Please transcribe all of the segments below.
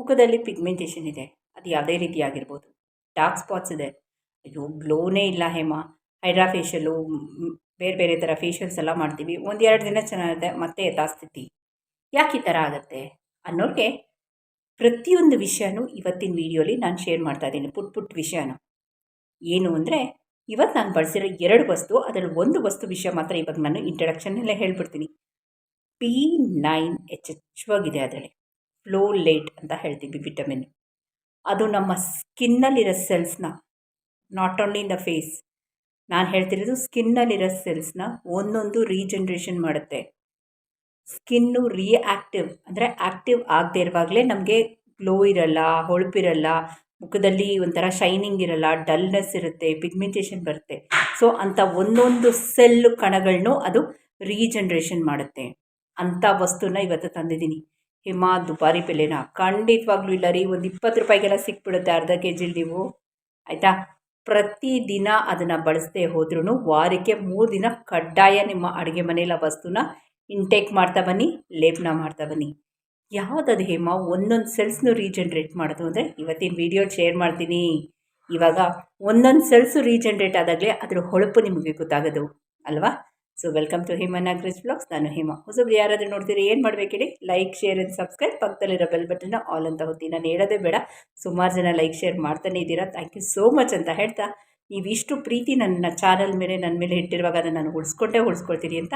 ಮುಖದಲ್ಲಿ ಪಿಗ್ಮೆಂಟೇಷನ್ ಇದೆ. ಅದು ಯಾವುದೇ ರೀತಿ ಆಗಿರ್ಬೋದು ಡಾರ್ಕ್ ಸ್ಪಾಟ್ಸ್ ಇದೆ. ಅಯ್ಯೋ ಗ್ಲೋನೇ ಇಲ್ಲ ಹೇಮ. ಹೈಡ್ರಾ ಫೇಶಿಯಲು ಬೇರೆ ಬೇರೆ ಥರ ಫೇಶಿಯಲ್ಸ್ ಎಲ್ಲ ಮಾಡ್ತೀವಿ. ಒಂದು ಎರಡು ದಿನ ಚೆನ್ನಾಗಿದೆ, ಮತ್ತೆ ಯಥಾಸ್ಥಿತಿ. ಯಾಕೆ ಈ ಥರ ಆಗುತ್ತೆ? ಅನ್ನೋರಿಗೆ ಪ್ರತಿಯೊಂದು ವಿಷಯನೂ ಇವತ್ತಿನ ವೀಡಿಯೋಲಿ ನಾನು ಶೇರ್ ಮಾಡ್ತಾ ಇದ್ದೀನಿ, ಪುಟ್ ಪುಟ್ ವಿಷಯನ. ಏನು ಅಂದರೆ, ಇವತ್ತು ನಾನು ಬಳಸಿರೋ ಎರಡು ವಸ್ತು, ಅದರಲ್ಲಿ ಒಂದು ವಸ್ತು ವಿಷಯ ಮಾತ್ರ ಇವಾಗ ನಾನು ಇಂಟ್ರಡಕ್ಷನ್ನಲ್ಲೇ ಹೇಳ್ಬಿಡ್ತೀನಿ. ಪಿ ನೈನ್ ಹೆಚ್ಚೆಚ್ಚವಾಗಿದೆ ಅದರಲ್ಲಿ. ಫ್ಲೋ ಲೇಟ್ ಅಂತ ಹೇಳ್ತೀವಿ ವಿಟಮಿನ್. ಅದು ನಮ್ಮ ಸ್ಕಿನ್ನಲ್ಲಿರೋ ಸೆಲ್ಸ್ನ, not only in the face, ನಾನು ಹೇಳ್ತಿರೋದು ಸ್ಕಿನ್ನಲ್ಲಿರೋ ಸೆಲ್ಸ್ನ ಒಂದೊಂದು ರೀಜನ್ರೇಷನ್ ಮಾಡುತ್ತೆ. ಸ್ಕಿನ್ನು ರಿಯಾಕ್ಟಿವ್, ಅಂದರೆ ಆ್ಯಕ್ಟಿವ್ ಆಗದೆ ಇರುವಾಗಲೇ ನಮಗೆ ಗ್ಲೋ ಇರಲ್ಲ, ಹೊಳಪಿರಲ್ಲ, ಮುಖದಲ್ಲಿ ಒಂಥರ ಶೈನಿಂಗ್ ಇರಲ್ಲ, ಡಲ್ನೆಸ್ ಇರುತ್ತೆ, ಪಿಗ್ಮೆಂಟೇಷನ್ ಬರುತ್ತೆ. ಸೊ, ಅಂಥ ಒಂದೊಂದು ಸೆಲ್ಲು ಕಣಗಳನ್ನೂ ಅದು ರೀಜನ್ರೇಷನ್ ಮಾಡುತ್ತೆ. ಅಂಥ ವಸ್ತುನ ಇವತ್ತು ತಂದಿದ್ದೀನಿ. ಹಿಮ, ದುಬಾರಿ ಬೆಲೆನ ಖಂಡಿತವಾಗ್ಲೂ ಇಲ್ಲ ರೀ. ಒಂದು ಇಪ್ಪತ್ತು ರೂಪಾಯಿಗೆಲ್ಲ ಸಿಕ್ಬಿಡುತ್ತೆ ಅರ್ಧ ಕೆ ಜಿಲಿ ನೀವು. ಆಯಿತಾ? ಪ್ರತಿದಿನ ಅದನ್ನು ಬಳಸದೆ ಹೋದ್ರೂ ವಾರಕ್ಕೆ ಮೂರು ದಿನ ಕಡ್ಡಾಯ ನಿಮ್ಮ ಅಡುಗೆ ಮನೆಯಲ್ಲಿ ಆ ವಸ್ತುನ ಇಂಟೇಕ್ ಮಾಡ್ತಾ ಬನ್ನಿ, ಲೇಪನ ಮಾಡ್ತಾ ಬನ್ನಿ. ಯಾವುದದು ಹೇಮ? ಒಂದೊಂದು ಸೆಲ್ಸ್ನು ರೀಜನ್ರೇಟ್ ಮಾಡೋದು ಅಂದರೆ ಇವತ್ತಿನ ವಿಡಿಯೋ ಶೇರ್ ಮಾಡ್ತೀನಿ. ಇವಾಗ ಒಂದೊಂದು ಸೆಲ್ಸು ರೀಜನ್ರೇಟ್ ಆದಾಗಲೇ ಅದರ ಹೊಳಪು ನಿಮಗೆ ಗೊತ್ತಾಗೋದು. ಅಲ್ವಾ? ಸೊ ವೆಲ್ಕಮ್ ಟು ಹಿಮ ನಾಗ್ರೇಜ್ ಬ್ಲಾಗ್ಸ್ ನಾನು ಹಿಮಾ. ಹೊಸಬ್ರು ಯಾರಾದರೂ ನೋಡ್ತೀರಿ ಏನು ಮಾಡಬೇಕಿಡಿ? ಲೈಕ್ ಶೇರ್ ಆ್ಯಂಡ್ ಸಬ್ಸ್ಕ್ರೈಬ್ ಪಕ್ಕದಲ್ಲಿರೋ ಬೆಲ್ ಬಟನ್ನ ಆಲ್ ಅಂತ ಹೋಗ್ತೀನಿ ನಾನು ಹೇಳೋದೇ ಬೇಡ. ಸುಮಾರು ಜನ ಲೈಕ್ ಶೇರ್ ಮಾಡ್ತಾನೆ ಇದ್ದೀರಾ. ಥ್ಯಾಂಕ್ ಯು ಸೋ ಮಚ್ ಅಂತ ಹೇಳ್ತಾ. ನೀವಿಷ್ಟು ಪ್ರೀತಿ ನನ್ನ ಚಾನಲ್ ಮೇಲೆ, ನನ್ನ ಮೇಲೆ ಇಟ್ಟಿರುವಾಗ ಅದನ್ನು ನಾನು ಉಳಿಸ್ಕೊಂಡೇ ಉಳಿಸ್ಕೊಳ್ತೀನಿ ಅಂತ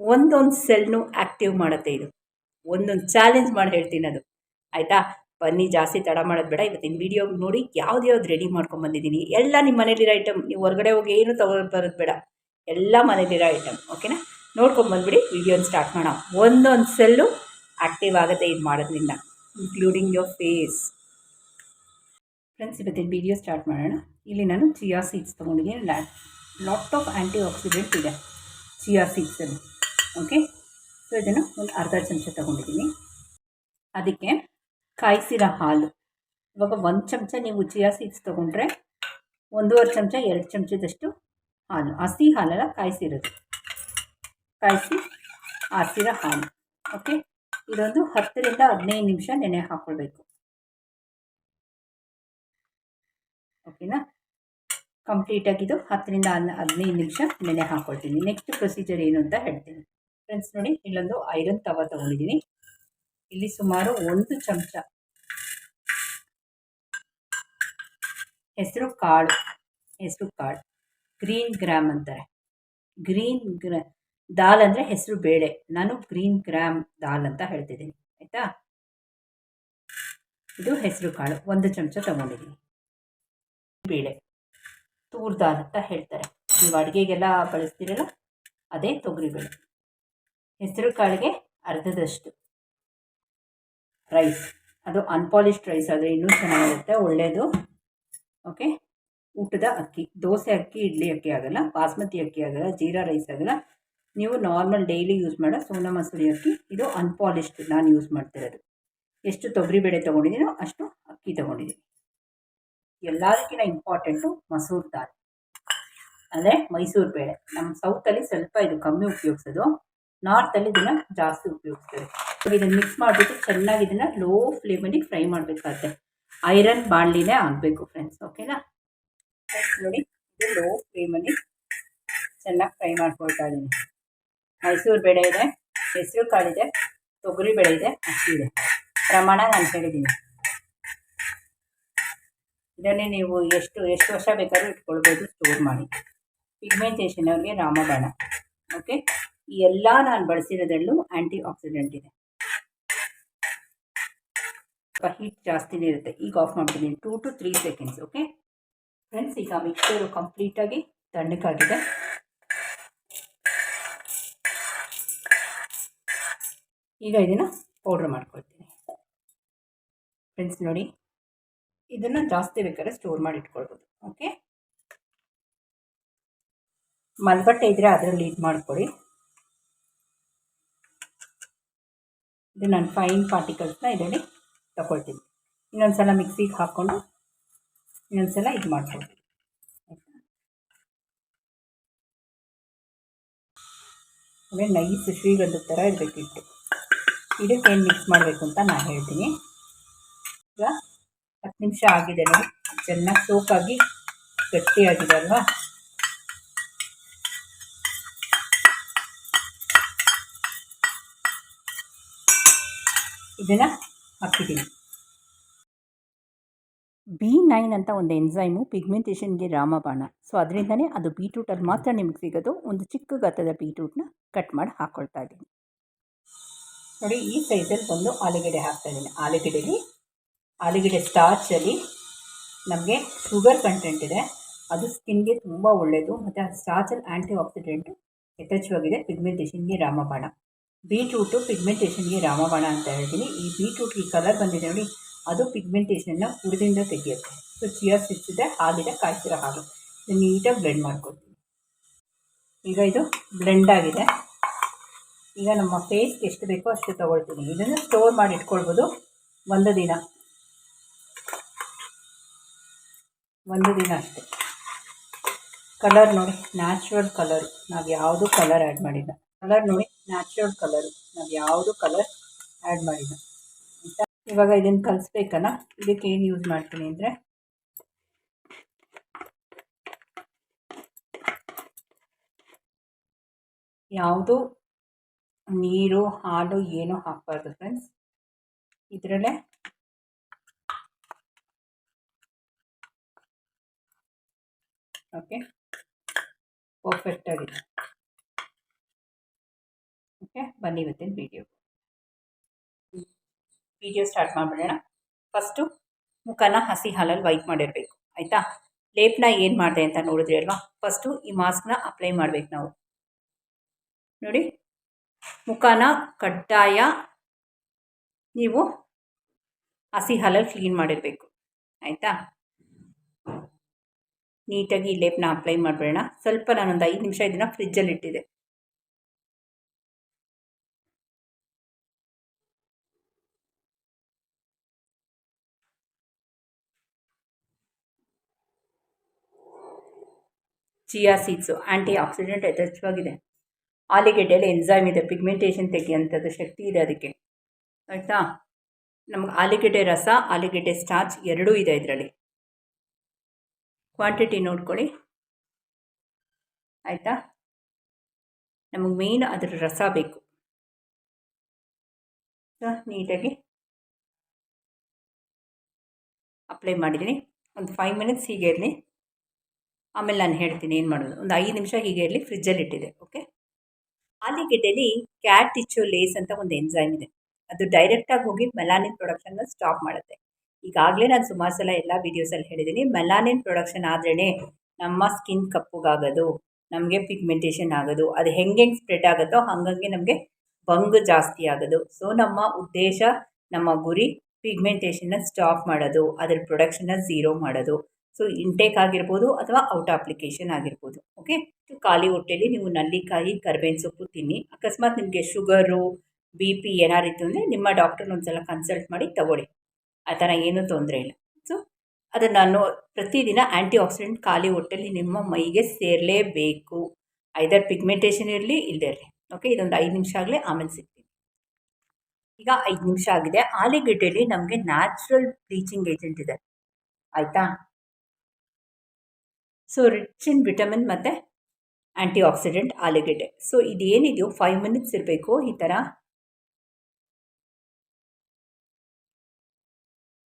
ಒಂದೊಂದು ಸೆಲ್ನು ಆ್ಯಕ್ಟಿವ್ ಮಾಡುತ್ತೆ ಇದು. ಒಂದೊಂದು ಚಾಲೆಂಜ್ ಮಾಡಿ ಹೇಳ್ತೀನಿ ಅದು. ಆಯಿತಾ? ಬನ್ನಿ, ಜಾಸ್ತಿ ತಡ ಮಾಡೋದು ಬೇಡ. ಇವತ್ತಿನ ವೀಡಿಯೋ ನೋಡಿ, ಯಾವ್ದು ಯಾವ್ದು ರೆಡಿ ಮಾಡ್ಕೊಂಬಂದಿದ್ದೀನಿ ಎಲ್ಲ ನಿಮ್ಮ ಮನೇಲಿರೋ ಐಟಮ್ ನೀವು ಹೊರಗಡೆ ಹೋಗಿ ಏನು ತೊಗೊಂಡು ಬರೋದು ಬೇಡ. ಎಲ್ಲ ಮನೇಲಿರೋ ಐಟಮ್ ಓಕೆನಾ ನೋಡ್ಕೊಂಬಂದ್ಬಿಡಿ ವಿಡಿಯೋನ ಸ್ಟಾರ್ಟ್ ಮಾಡೋಣ. ಒಂದೊಂದು ಸೆಲ್ಲು ಆ್ಯಕ್ಟಿವ್ ಆಗುತ್ತೆ ಇದು ಮಾಡೋದ್ರಿಂದ ಇನ್ಕ್ಲೂಡಿಂಗ್ ಯೋರ್ ಫೇಸ್ ಫ್ರೆಂಡ್ಸ್ ಇವತ್ತಿನ ವಿಡಿಯೋ ಸ್ಟಾರ್ಟ್ ಮಾಡೋಣ. ಇಲ್ಲಿ ನಾನು ಚಿಯಾ ಸೀಡ್ಸ್ ತೊಗೊಂಡಿದ್ದೀನಿ. ಲಾಟ್ ಆಫ್ ಆ್ಯಂಟಿ ಆಕ್ಸಿಡೆಂಟ್ ಇದೆ ಚಿಯಾ ಸೀಡ್ಸಲ್ಲಿ ಓಕೆ ಸೊ ಇದನ್ನು ಒಂದು ಅರ್ಧ ಚಮಚ ತೊಗೊಂಡಿದ್ದೀನಿ. ಅದಕ್ಕೆ ಕಾಯಿಸಿರೋ ಹಾಲು. ಇವಾಗ ಒಂದು ಚಮಚ ನೀವು ಚಿಯಾ ಸೀಡ್ಸ್ ತೊಗೊಂಡ್ರೆ, ಒಂದೂವರೆ ಚಮಚ, ಎರಡು ಚಮಚದಷ್ಟು ಹಾಲು, ಹಸಿ ಹಾಲೆಲ್ಲ ಕಾಯಿಸಿರೋದು. ಕಾಯಿಸಿ ಹಾಸಿರೋ ಹಾಲು ಓಕೆ ಇದೊಂದು ಹತ್ತರಿಂದ ಹದಿನೈದು ನಿಮಿಷ ನೆನೆ ಹಾಕ್ಕೊಳ್ಬೇಕು ಓಕೆನಾ ಕಂಪ್ಲೀಟಾಗಿದ್ದು ಹತ್ತರಿಂದ ಹದಿನೈದು ನಿಮಿಷ ನೆನೆ ಹಾಕ್ಕೊಳ್ತೀನಿ ನೆಕ್ಸ್ಟ್ ಪ್ರೊಸೀಜರ್ ಏನು ಅಂತ ಹೇಳ್ತೀನಿ. ಫ್ರೆಂಡ್ಸ್ ನೋಡಿ, ಇಲ್ಲೊಂದು ಐರನ್ ತವ ತೊಗೊಂಡಿದ್ದೀನಿ. ಇಲ್ಲಿ ಸುಮಾರು ಒಂದು ಚಮಚ ಹೆಸರು ಕಾಳು ಹೆಸರು ಕಾಳು. ಗ್ರೀನ್ ಗ್ರಾಮ್ ಅಂತಾರೆ. ಗ್ರೀನ್ ಗ್ರ, ದಾಲ್ ಅಂದರೆ ಹೆಸರು ಬೇಳೆ. ನಾನು ಗ್ರೀನ್ ಗ್ರಾಮ್ ದಾಲ್ ಅಂತ ಹೇಳ್ತಿದ್ದೀನಿ. ಆಯಿತಾ? ಇದು ಹೆಸರು ಕಾಳು. ಒಂದು ಚಮಚ ತಗೊಂಡಿದ್ದೀನಿ. ಬೇಳೆ. ತೂರ್ ದಾಲ್ ಅಂತ ಹೇಳ್ತಾರೆ. ನೀವು ಅಡುಗೆಗೆಲ್ಲ ಬಳಸ್ತೀರಲ್ಲ, ಅದೇ ತೊಗರಿಬೇಳೆ ಹೆಸರು ಕಾಳಿಗೆ ಅರ್ಧದಷ್ಟು ರೈಸ್ ಅದು ಅನ್ಪಾಲಿಶ್ಡ್ ರೈಸ್ ಆದರೆ ಇನ್ನೂ ಚೆನ್ನಾಗಿರುತ್ತೆ ಒಳ್ಳೆಯದು ಓಕೆ ಊಟದ ಅಕ್ಕಿ, ದೋಸೆ ಅಕ್ಕಿ, ಇಡ್ಲಿ ಅಕ್ಕಿ ಆಗಲ್ಲ, ಬಾಸ್ಮತಿ ಅಕ್ಕಿ ಆಗಲ್ಲ, ಜೀರಾ ರೈಸ್ ಆಗಲ್ಲ. ನೀವು ನಾರ್ಮಲ್ ಡೈಲಿ ಯೂಸ್ ಮಾಡೋ ಸೋನಾ ಮಸೂರಿ ಅಕ್ಕಿ, ಇದು ಅನ್ಪಾಲಿಶ್ಡ್ ನಾನು ಯೂಸ್ ಮಾಡ್ತಿರೋದು. ಎಷ್ಟು ತೊಗರಿಬೇಳೆ ತೊಗೊಂಡಿದ್ದೀನೋ ಅಷ್ಟು ಅಕ್ಕಿ ತೊಗೊಂಡಿದ್ದೀನಿ. ಎಲ್ಲದಕ್ಕಿಂತ ಇಂಪಾರ್ಟೆಂಟು ಮಸೂರ್ ದಾಲ್. ಅಂದರೆ ಮೈಸೂರು ಬೇಳೆ. ನಮ್ಮ ಸೌತಲ್ಲಿ ಸ್ವಲ್ಪ ಇದು ಕಮ್ಮಿ ಉಪಯೋಗಿಸೋದು. ನಾರ್ತಲ್ಲಿ ಇದನ್ನು ಜಾಸ್ತಿ ಉಪಯೋಗಿಸ್ತಾರೆ. ಇದನ್ನು ಮಿಕ್ಸ್ ಮಾಡಿಬಿಟ್ಟು ಚೆನ್ನಾಗಿ ಇದನ್ನು ಲೋ ಫ್ಲೇಮಲ್ಲಿ ಫ್ರೈ ಮಾಡಬೇಕಾಗುತ್ತೆ. ಐರನ್ ಬಾಣಲಿನೇ ಆಗಬೇಕು ಫ್ರೆಂಡ್ಸ್ ಓಕೆನಾ ನೋಡಿ, ಇದು ಲೋ ಫ್ಲೇಮಲ್ಲಿ ಚೆನ್ನಾಗಿ ಫ್ರೈ ಮಾಡ್ಕೊಳ್ತಾ ಇದ್ದೀನಿ ಮೈಸೂರು ಬೇಳೆ ಇದೆ, ಹೆಸರು ಕಾಳಿದೆ, ತೊಗರಿ ಬೆಳೆ ಇದೆ ಅಕ್ಕಿ ಇದೆ. ಪ್ರಮಾಣ ನಾನು ಹೇಳಿದ್ದೀನಿ ಇದನ್ನೇ ನೀವು ಎಷ್ಟು ಎಷ್ಟು ವರ್ಷ ಬೇಕಾದ್ರೂ ಇಟ್ಕೊಳ್ಬೋದು ಸ್ಟೋರ್ ಮಾಡಿ. ಪಿಗ್ಮೆಂಟೇಷನ್ ಅವ್ರಿಗೆ ರಾಮಬಾಣ ಓಕೆ ಈ ಎಲ್ಲ ನಾನು ಬಳಸಿರೋದ್ರಲ್ಲೂ ಆ್ಯಂಟಿ ಆಕ್ಸಿಡೆಂಟ್ ಇದೆ. ಸ್ವಲ್ಪ ಹೀಟ್ ಜಾಸ್ತಿನೇ ಇರುತ್ತೆ. ಈಗ ಆಫ್ ಮಾಡ್ತೀನಿ. Two to three seconds okay friends ಈಗ ಮಿಕ್ಸರು ಕಂಪ್ಲೀಟಾಗಿ ತಣ್ಣಕ್ಕಾಗಿದೆ ಈಗ ಇದನ್ನು ಪೌಡ್ರ್ ಮಾಡ್ಕೊಳ್ತೀನಿ. ಫ್ರೆಂಡ್ಸ್ ನೋಡಿ. ಇದನ್ನು ಜಾಸ್ತಿ ಬೇಕಾದ್ರೆ ಸ್ಟೋರ್ ಮಾಡಿ ಇಟ್ಕೊಳ್ಬೋದು. ಓಕೆ ಮಲ್ಬಟ್ಟೆ ಇದ್ದರೆ ಅದರಲ್ಲಿ ಇದು ಮಾಡ್ಕೊಳ್ಳಿ ಇದು ನಾನು ಫೈನ್ ಪಾರ್ಟಿಕಲ್ಸ್ನ ಇದರಲ್ಲಿ ತಗೊಳ್ತೀನಿ. ಇನ್ನೊಂದು ಸಲ ಮಿಕ್ಸಿಗೆ ಹಾಕ್ಕೊಂಡು ಇನ್ನೊಂದು ಸಲ ಇದು ಮಾಡ್ಕೊಳ್ಳಿ. ಆಮೇಲೆ ನೈಸ್ ಶ್ರೀಗಂಧದ ಥರ ಇರಬೇಕು ಇದಕ್ಕೆ ಏನು ಮಿಕ್ಸ್ ಮಾಡಬೇಕು ಅಂತ ನಾನು ಹೇಳ್ತೀನಿ. ಈಗ ಹತ್ತು ನಿಮಿಷ ಆಗಿದೆ ನೋಡಿ. ಚೆನ್ನಾಗಿ ಸೋಕಾಗಿ ಗಟ್ಟಿಯಾಗಿದೆ ಅಲ್ವಾ? ಇದನ್ನು ಹಾಕಿದ್ದೀನಿ. ಬಿ ನೈನ್ ಅಂತ ಒಂದು ಎನ್ಸೈಮು ಪಿಗ್ಮೆಂಟೇಷನ್ಗೆ ರಾಮಬಾಣ. ಸೊ, ಅದರಿಂದನೇ ಅದು ಬೀಟ್ರೂಟಲ್ಲಿ ಮಾತ್ರ ನಿಮಗೆ ಸಿಗೋದು. ಒಂದು ಚಿಕ್ಕ ಗಾತ್ರದ ಬೀಟ್ರೂಟ್ನ ಕಟ್ ಮಾಡಿ ಹಾಕ್ಕೊಳ್ತಾ ಇದ್ದೀನಿ. ನೋಡಿ, ಈ ಸೈಜಲ್ಲಿ ಒಂದು ಆಲೂಗೆಡ್ಡೆ ಹಾಕ್ತಾ ಇದ್ದೀನಿ. ಆಲೂಗೆಡ್ಡೆಲಿ, ಆಲೂಗಡ್ಡೆ ಸ್ಟಾರ್ಚಲ್ಲಿ ನಮಗೆ ಶುಗರ್ ಕಂಟೆಂಟ್ ಇದೆ. ಅದು ಸ್ಕಿನ್ಗೆ ತುಂಬ ಒಳ್ಳೆಯದು ಮತ್ತು ಸ್ಟಾರ್ಚಲ್ಲಿ ಆ್ಯಂಟಿ ಆಕ್ಸಿಡೆಂಟು ಯಥೇಚ್ಛವಾಗಿದೆ. ಪಿಗ್ಮೆಂಟೇಷನ್ಗೆ ರಾಮಬಾಣ. ಬೀಟ್ರೂಟು ಪಿಗ್ಮೆಂಟೇಷನ್ಗೆ ರಾಮಬಾಣ ಅಂತ ಹೇಳ್ತೀನಿ. ಈ ಬೀಟ್ರೂಟ್ಗೆ ಕಲರ್ ಬಂದಿದೆ ನೋಡಿ. ಅದು ಪಿಗ್ಮೆಂಟೇಷನ್ನ ಹುಡಿದಿಂದ ತೆಗೆಯುತ್ತೆ. ಸೊ ಚಿಯಾ ಸಿಡ್ಸ್ ಹಾಲಿದೆ ಕಾಯ್ತಿರೋ ಹಾಲು. ನೀಟಾಗಿ ಬ್ಲೆಂಡ್ ಮಾಡ್ಕೊತೀನಿ ಈಗ ಇದು ಬ್ಲೆಂಡ್ ಆಗಿದೆ. ಈಗ ನಮ್ಮ ಫೇಸ್ಗೆ ಎಷ್ಟು ಬೇಕೋ ಅಷ್ಟು ತೊಗೊಳ್ತೀನಿ. ಇದನ್ನು ಸ್ಟೋರ್ ಮಾಡಿ ಇಟ್ಕೊಳ್ಬೋದು. ಒಂದು ದಿನ. ಒಂದು ದಿನ ಅಷ್ಟೇ. ಕಲರ್ ನೋಡಿ ನ್ಯಾಚುರಲ್ ಕಲರ್ ನಾವು ಯಾವುದು ಕಲರ್ ಆ್ಯಡ್ ಮಾಡಿಲ್ಲ. ಕಲರ್ ನೋಡಿ ನ್ಯಾಚುರಲ್ ಕಲರು ನಾವು ಯಾವುದು ಕಲರ್ ಆ್ಯಡ್ ಮಾಡಿಲ್ಲ. ಇವಾಗ ಇದನ್ನು ಕಲಿಸ್ಬೇಕಲ್ಲ? ಇದಕ್ಕೆ ಏನು ಯೂಸ್ ಮಾಡ್ತೀನಿ ಅಂದರೆ? ಯಾವುದು ನೀರು, ಹಾಲು, ಏನೂ ಹಾಕಬಾರ್ದು ಫ್ರೆಂಡ್ಸ್ ಇದರಲ್ಲೇ? ಓಕೆ ಪರ್ಫೆಕ್ಟಾಗಿದೆ ಓಕೆ ಬನ್ನಿ ಇವತ್ತಿನ ವೀಡಿಯೋ ವಿಡಿಯೋ ಸ್ಟಾರ್ಟ್ ಮಾಡಿಬಿಡೋಣ. ಫಸ್ಟು ಮುಖನ ಹಸಿ ಹಾಲಲ್ಲಿ ವೈಟ್ ಮಾಡಿರಬೇಕು. ಆಯಿತಾ? ಲೇಪನ ಏನು ಮಾಡಿದೆ ಅಂತ ನೋಡಿದ್ರಿ ಅಲ್ವಾ? ಫಸ್ಟು ಈ ಮಾಸ್ಕ್ನ ಅಪ್ಲೈ ಮಾಡ್ಬೇಕು ನಾವು. ನೋಡಿ. ಮುಖನ ಕಡ್ಡಾಯ ನೀವು ಹಸಿ ಹಾಲಲ್ಲಿ ಕ್ಲೀನ್ ಮಾಡಿರಬೇಕು. ಆಯಿತಾ? ನೀಟಾಗಿ ಈ ಲೇಪನ ಅಪ್ಲೈ ಮಾಡಿಬಿಡೋಣ. ಸ್ವಲ್ಪ ನಾನೊಂದು ಐದು ನಿಮಿಷ ಇದನ್ನು ಫ್ರಿಜ್ಜಲ್ಲಿ ಇಟ್ಟಿದ್ದೆ ಚಿಯಾ ಸೀಡ್ಸು ಆ್ಯಂಟಿ ಆಕ್ಸಿಡೆಂಟ್ ಯಥೇಚ್ಛವಾಗಿದೆ. ಆಲಿಗೆಡ್ಡೆಯಲ್ಲಿ ಎನ್ಸೈಮ್ ಇದೆ, ಪಿಗ್ಮೆಂಟೇಷನ್ ತೆಗೆಯುವಂಥದ್ದು ಶಕ್ತಿ ಇದೆ ಅದಕ್ಕೆ. ಆಯಿತಾ? ನಮ್ಗೆ ಆಲಿಗೆಡ್ಡೆ ರಸ, ಆಲಿಗೆಡ್ಡೆ ಸ್ಟಾರ್ಚ್ ಎರಡೂ ಇದೆ ಇದರಲ್ಲಿ. ಕ್ವಾಂಟಿಟಿ ನೋಡ್ಕೊಳ್ಳಿ. ಆಯಿತಾ? ನಮಗೆ ಮೇಯ್ನ್ ಅದರ ರಸ ಬೇಕು. ನೀಟಾಗಿ. ಅಪ್ಲೈ ಮಾಡಿದ್ದೀನಿ. ಒಂದು ಫೈವ್ ಮಿನಿಟ್ಸ್ ಹೀಗೆ ಇರಲಿ. ಆಮೇಲೆ ನಾನು ಹೇಳ್ತೀನಿ ಏನು ಮಾಡೋದು? ಒಂದು ಐದು ನಿಮಿಷ ಹೀಗೆ ಇರಲಿ ಫ್ರಿಜ್ಜಲ್ಲಿ ಇಟ್ಟಿದೆ ಓಕೆ ಆಲಿಗೆಡ್ಡೆಲಿ ಕ್ಯಾಟ್ ಟಿಚೋ ಲೇಸ್ ಅಂತ ಒಂದು ಎನ್ಸೈಮ್ ಇದೆ. ಅದು ಡೈರೆಕ್ಟಾಗಿ ಹೋಗಿ ಮೆಲಾನಿನ್ ಪ್ರೊಡಕ್ಷನ್ನ ಸ್ಟಾಪ್ ಮಾಡುತ್ತೆ. ಈಗಾಗಲೇ ನಾನು ಸುಮಾರು ಸಲ ಎಲ್ಲ ವೀಡಿಯೋಸಲ್ಲಿ ಹೇಳಿದ್ದೀನಿ ಮೆಲಾನಿನ್ ಪ್ರೊಡಕ್ಷನ್ ಆದ್ರೇ ನಮ್ಮ ಸ್ಕಿನ್ ಕಪ್ಪುಗಾಗೋದು, ನಮಗೆ ಪಿಗ್ಮೆಂಟೇಷನ್ ಆಗೋದು, ಅದು ಹೆಂಗೆ ಸ್ಪ್ರೆಡ್ ಆಗುತ್ತೋ ಹಂಗಂಗೆ ನಮಗೆ ಬಂಗು ಜಾಸ್ತಿ ಆಗೋದು. ಸೊ ನಮ್ಮ ಉದ್ದೇಶ, ನಮ್ಮ ಗುರಿ ಪಿಗ್ಮೆಂಟೇಷನ್ನ ಸ್ಟಾಪ್ ಮಾಡೋದು, ಅದರ ಪ್ರೊಡಕ್ಷನ್ನ ಝೀರೋ ಮಾಡೋದು. ಸೊ ಇಂಟೇಕ್ ಆಗಿರ್ಬೋದು ಅಥವಾ ಔಟ್ ಅಪ್ಲಿಕೇಶನ್ ಆಗಿರ್ಬೋದು ಓಕೆ ಖಾಲಿ ಹೊಟ್ಟೆಯಲ್ಲಿ ನೀವು ನಲ್ಲಿಕಾಯಿ, ಕರ್ಬೇವಿನ ಸೊಪ್ಪು ತಿನ್ನಿ. ಅಕಸ್ಮಾತ್ ನಿಮಗೆ ಶುಗರು ಬಿ ಪಿ ಏನಾರು ಇತ್ತು ಅಂದರೆ ನಿಮ್ಮ ಡಾಕ್ಟರ್ನ ಒಂದು ಸಲ ಕನ್ಸಲ್ಟ್ ಮಾಡಿ ತಗೊಳ್ಳಿ. ಆ ಥರ ಏನೂ ತೊಂದರೆ ಇಲ್ಲ. ಸೊ ಅದನ್ನು ನಾನು ಪ್ರತಿದಿನ ಆ್ಯಂಟಿ ಆಕ್ಸಿಡೆಂಟ್ ಖಾಲಿ ಹೊಟ್ಟೆಲಿ ನಿಮ್ಮ ಮೈಗೆ ಸೇರಲೇಬೇಕು. ಐದರ್ ಪಿಗ್ಮೆಂಟೇಷನ್ ಇರಲಿ ಇಲ್ಲದೆ ಇರಲಿ ಓಕೆ ಇದೊಂದು ಐದು ನಿಮಿಷ ಆಗಲೇ ಆಮೇಲೆ ಸಿಗ್ತೀನಿ. ಈಗ ಐದು ನಿಮಿಷ ಆಗಿದೆ. ಆಲಿಗಡ್ಡೆಯಲ್ಲಿ ನಮಗೆ ನ್ಯಾಚುರಲ್ ಬ್ಲೀಚಿಂಗ್ ಏಜೆಂಟ್ ಇದೆ. ಆಯಿತಾ? ಸೊ ರಿಚ್ ಇನ್ ವಿಟಮಿನ್ ಮತ್ತು ಆ್ಯಂಟಿ ಆಕ್ಸಿಡೆಂಟ್ ಆಲೂಗೆಡ್ಡೆ ಸೊ ಇದೇನಿದೆಯೋ ಫೈವ್ ಮಿನಿಟ್ಸ್ ಇರಬೇಕು ಈ ಥರ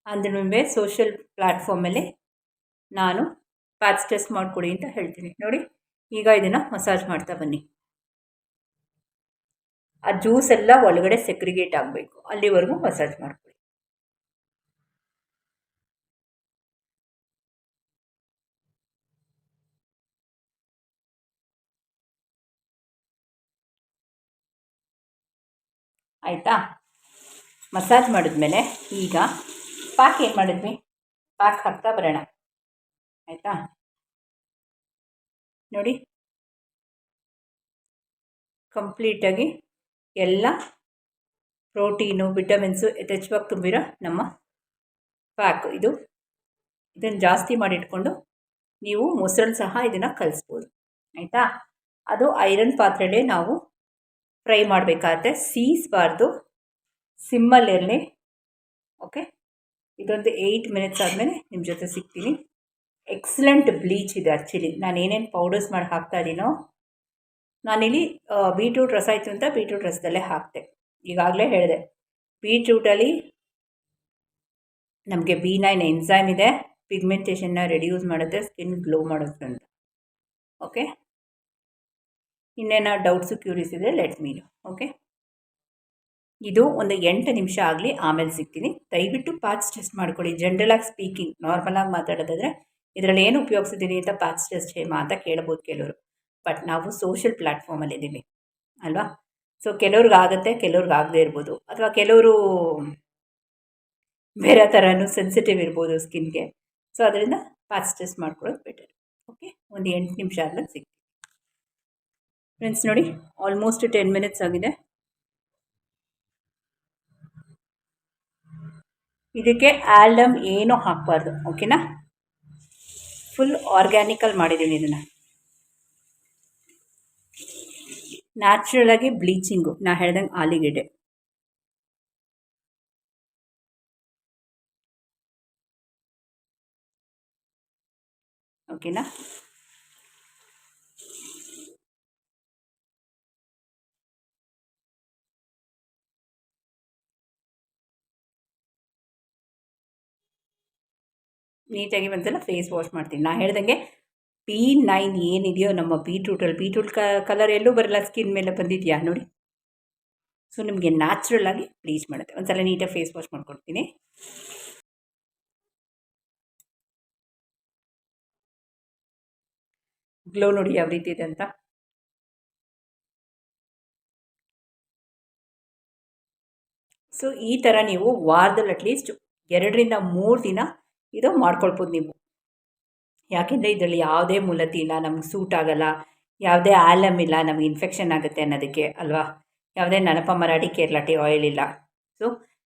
ಅಂದ್ರೆ ನಿಮಗೆ ಸೋಷಿಯಲ್ ಪ್ಲ್ಯಾಟ್ಫಾರ್ಮಲ್ಲಿ ನಾನು ಪ್ಯಾಚ್ ಟೆಸ್ಟ್ ಮಾಡಿಕೊಡಿ ಅಂತ ಹೇಳ್ತೀನಿ. ನೋಡಿ, ಈಗ ಇದನ್ನು ಮಸಾಜ್ ಮಾಡ್ತಾ ಬನ್ನಿ. ಆ ಜ್ಯೂಸ್ ಎಲ್ಲ ಒಳಗಡೆ ಸೆಕ್ರಿಗೇಟ್ ಆಗಬೇಕು. ಅಲ್ಲಿವರೆಗೂ ಮಸಾಜ್ ಮಾಡ್ಕೊಳ್ಳಿ ಆಯಿತಾ? ಮಸಾಜ್ ಮಾಡಿದ್ಮೇಲೆ ಈಗ ಪಾಕ್ ಏನು ಮಾಡಿದ್ವಿ? ಪಾಕ್ ಹಾಕ್ತಾ ಬರೋಣ. ಆಯಿತಾ? ನೋಡಿ. ಕಂಪ್ಲೀಟಾಗಿ ಎಲ್ಲ ಪ್ರೋಟೀನು, ವಿಟಮಿನ್ಸು ಯಥೇಚ್ಛವಾಗಿ ತುಂಬಿರೋ ನಮ್ಮ ಪ್ಯಾಕ್ ಇದು. ಇದನ್ನು ಜಾಸ್ತಿ ಮಾಡಿಟ್ಕೊಂಡು ನೀವು ಮೊಸರನ್ನು ಸಹ ಇದನ್ನು ಕಲಿಸ್ಬೋದು. ಆಯಿತಾ? ಅದು ಐರನ್ ಪಾತ್ರೆಯಲ್ಲೇ ನಾವು ಫ್ರೈ ಮಾಡಬೇಕಾದ್ರೆ ಸೀಸ್ಬಾರ್ದು. ಸಿಮ್ಮಲ್ಲಿರಲಿ ಓಕೆ ಇದೊಂದು ಏಯ್ಟ್ ಮಿನಿಟ್ಸ್ ಆದಮೇಲೆ ನಿಮ್ಮ ಜೊತೆ ಸಿಗ್ತೀನಿ. ಎಕ್ಸಲೆಂಟ್ ಬ್ಲೀಚ್ ಇದೆ ಆ್ಯಕ್ಚುಲಿ ನಾನು ಏನೇನು ಪೌಡರ್ಸ್ ಮಾಡಿ ಹಾಕ್ತಾ ಇದ್ದೀನೋ ನಾನಿಲ್ಲಿ ಬೀಟ್ರೂಟ್ ರಸ ಆಯಿತು ಅಂತ ಬೀಟ್ರೂಟ್ ರಸದಲ್ಲೇ ಹಾಕಿದೆ ಈಗಾಗಲೇ ಹೇಳಿದೆ. ಬೀಟ್ರೂಟಲ್ಲಿ ನಮಗೆ ಬಿ ನೈನ್ ಎನ್ಸೈಮ್ ಇದೆ. ಪಿಗ್ಮೆಂಟೇಷನ್ನ ರೆಡ್ಯೂಸ್ ಮಾಡುತ್ತೆ. ಸ್ಕಿನ್ ಗ್ಲೋ ಮಾಡುತ್ತೆ ಅಂತ. ಓಕೆ ಇನ್ನೇನೋ ಡೌಟ್ಸು ಕ್ಯೂರಿಯಸ್ ಇದ್ದರೆ ಲೆಟ್ ಮೀನು ಓಕೆ ಇದು ಒಂದು ಎಂಟು ನಿಮಿಷ ಆಗಲಿ ಆಮೇಲೆ ಸಿಗ್ತೀನಿ. ದಯವಿಟ್ಟು ಪ್ಯಾಚ್ ಟೆಸ್ಟ್ ಮಾಡ್ಕೊಳ್ಳಿ. ಜನ್ರಲಾಗಿ ಸ್ಪೀಕಿಂಗ್ ನಾರ್ಮಲಾಗಿ ಮಾತಾಡೋದಾದರೆ ಇದರಲ್ಲಿ ಏನು ಉಪಯೋಗಿಸಿದ್ದೀನಿ ಅಂತ ಪ್ಯಾಚ್ ಟೆಸ್ಟ್ ಹೇಮ ಅಂತ ಕೇಳ್ಬೋದು ಕೆಲವರು. ಬಟ್ ನಾವು ಸೋಷಿಯಲ್ ಪ್ಲ್ಯಾಟ್ಫಾರ್ಮಲ್ಲಿದ್ದೀವಿ ಅಲ್ವಾ? ಸೊ ಕೆಲವ್ರಿಗೆ ಆಗುತ್ತೆ, ಕೆಲವ್ರಿಗೆ ಆಗದೇ ಇರ್ಬೋದು. ಅಥವಾ ಕೆಲವರು ಬೇರೆ ಥರನೂ ಸೆನ್ಸಿಟಿವ್ ಇರ್ಬೋದು ಸ್ಕಿನ್ಗೆ ಸೊ ಅದರಿಂದ ಪ್ಯಾಚ್ ಟೆಸ್ಟ್ ಮಾಡ್ಕೊಳ್ಳೋದು ಬೆಟರ್ ಓಕೆ ಒಂದು ಎಂಟು ನಿಮಿಷ ಆದ್ಮೇಲೆ ಸಿಗ್ತೀವಿ ಫ್ರೆಂಡ್ಸ್ ನೋಡಿ ಆಲ್ಮೋಸ್ಟ್ ಟೆನ್ ಮಿನಿಟ್ಸ್ ಆಗಿದೆ. ಇದಕ್ಕೆ ಆಲ್ಡಮ್ ಏನೂ ಹಾಕಬಾರ್ದು ಓಕೆನಾ ಫುಲ್ ಆರ್ಗ್ಯಾನಿಕಲ್ ಮಾಡಿದ್ದೀನಿ ಇದನ್ನು. ನ್ಯಾಚುರಲಾಗಿ ಬ್ಲೀಚಿಂಗು ನಾ ಹೇಳ್ದಂಗೆ ಆಲಿಗೆಡ್ಡೆ. ಓಕೆನಾ ನೀಟಾಗಿ ಒಂದ್ಸಲ ಫೇಸ್ ವಾಶ್ ಮಾಡ್ತೀನಿ. ನಾನು ಹೇಳ್ದಂಗೆ ಪಿ ನೈನ್ ಏನಿದೆಯೋ ನಮ್ಮ ಬೀಟ್ರೂಟಲ್ಲಿ ಬೀಟ್ರೂಟ್ ಕ ಕಲರ್ ಎಲ್ಲೂ ಬರಲ್ಲ ಸ್ಕಿನ್ ಮೇಲೆ ಬಂದಿದೆಯಾ ನೋಡಿ. ಸೊ ನಿಮಗೆ ನ್ಯಾಚುರಲ್ ಆಗಿ ಬ್ಲೀಚ್ ಮಾಡುತ್ತೆ. ಒಂದ್ಸಲ ನೀಟಾಗಿ ಫೇಸ್ ವಾಶ್ ಮಾಡ್ಕೊಡ್ತೀನಿ. ಗ್ಲೋ ನೋಡಿ ಯಾವ ರೀತಿ ಇದೆ ಅಂತ. ಸೊ ಈ ಥರ ನೀವು ವಾರದಲ್ಲಿ ಅಟ್ಲೀಸ್ಟ್ ಎರಡರಿಂದ ಮೂರು ದಿನ ಇದು ಮಾಡ್ಕೊಳ್ಬೋದು ನೀವು. ಯಾಕೆಂದರೆ ಇದರಲ್ಲಿ ಯಾವುದೇ ಮೂಲತಿ ಇಲ್ಲ, ನಮ್ಗೆ ಸೂಟ್ ಆಗೋಲ್ಲ, ಯಾವುದೇ ಆಲಮ್ ಇಲ್ಲ, ನಮಗೆ ಇನ್ಫೆಕ್ಷನ್ ಆಗುತ್ತೆ ಅನ್ನೋದಕ್ಕೆ ಅಲ್ವಾ? ಯಾವುದೇ ನನಪ ಮರಾಠಿ ಕೇರಳಟಿ ಆಯಿಲ್ ಇಲ್ಲ. ಸೊ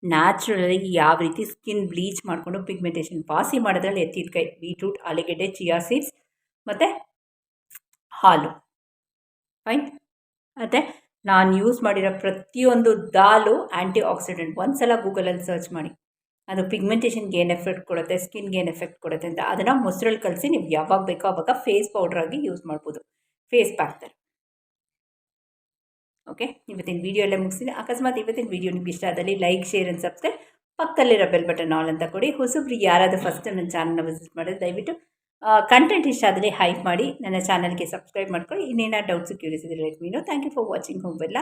ನ್ಯಾಚುರಲಿ ಯಾವ ರೀತಿ ಸ್ಕಿನ್ ಬ್ಲೀಚ್ ಮಾಡಿಕೊಂಡು ಪಿಗ್ಮೆಂಟೇಷನ್ ಪಾಸಿ ಮಾಡೋದ್ರಲ್ಲಿ ಎತ್ತಿದ ಕೈ. ಬೀಟ್ರೂಟ್ ಆಲೂಗೆಡ್ಡೆ ಚಿಯಾ ಸೀಡ್ಸ್ ಮತ್ತು ಹಾಲು. ಫೈನ್ ಮತ್ತು ನಾನು ಯೂಸ್ ಮಾಡಿರೋ ಪ್ರತಿಯೊಂದು ದಾಲು ಆ್ಯಂಟಿ ಆಕ್ಸಿಡೆಂಟ್ ಒಂದು ಸಲ ಗೂಗಲಲ್ಲಿ ಸರ್ಚ್ ಮಾಡಿ. ಅದು ಪಿಗ್ಮೆಂಟೇಷನ್ಗೆ ಏನು ಎಫೆಕ್ಟ್ ಕೊಡುತ್ತೆ ಸ್ಕಿನ್ಗೆ ಏನು ಎಫೆಕ್ಟ್ ಕೊಡುತ್ತೆ ಅಂತ ಅದನ್ನು ಮೊಸರಲ್ಲಿ ಕಲಸಿ ನೀವು ಯಾವಾಗ ಬೇಕೋ ಆವಾಗ ಫೇಸ್ ಪೌಡ್ರಾಗಿ ಯೂಸ್ ಮಾಡ್ಬೋದು. ಫೇಸ್ ಪ್ಯಾಕ್ ಥರ ಓಕೆ ಇವತ್ತಿನ ವೀಡಿಯೋ ಎಲ್ಲ ಮುಗಿಸಿದೆ. ಅಕಸ್ಮಾತ್ ಇವತ್ತಿನ ವೀಡಿಯೋ ನಿಮ್ಗೆ ಇಷ್ಟ ಆದಲ್ಲಿ ಲೈಕ್ ಶೇರ್ ಆ್ಯಂಡ್ ಸಬ್ಸ್ಕ್ರೈಬ್ ಪಕ್ಕದಲ್ಲಿರೋ ಬೆಲ್ ಬಟನ್ ಆಲ್ ಅಂತ ಕೊಡಿ. ಹೊಸಬ್ರು ಯಾರಾದರೂ ಫಸ್ಟ್ ನನ್ನ ಚಾನಲ್ನ ವಿಸಿಟ್ ಮಾಡಿದ್ರೆ ದಯವಿಟ್ಟು ಕಂಟೆಂಟ್ ಇಷ್ಟ ಆದರೆ ಹೈಪ್ ಮಾಡಿ, ನನ್ನ ಚಾನಲ್ಗೆ ಸಬ್ಸ್ಕ್ರೈಬ್ ಮಾಡ್ಕೊಳ್ಳಿ. ಇನ್ನೇನೋ ಡೌಟ್ಸು ಕ್ಯೂರಿಯಸ್ ಇದ್ರೆ let me know thank you for watching ಹೋಗ್ಬಲ್ಲ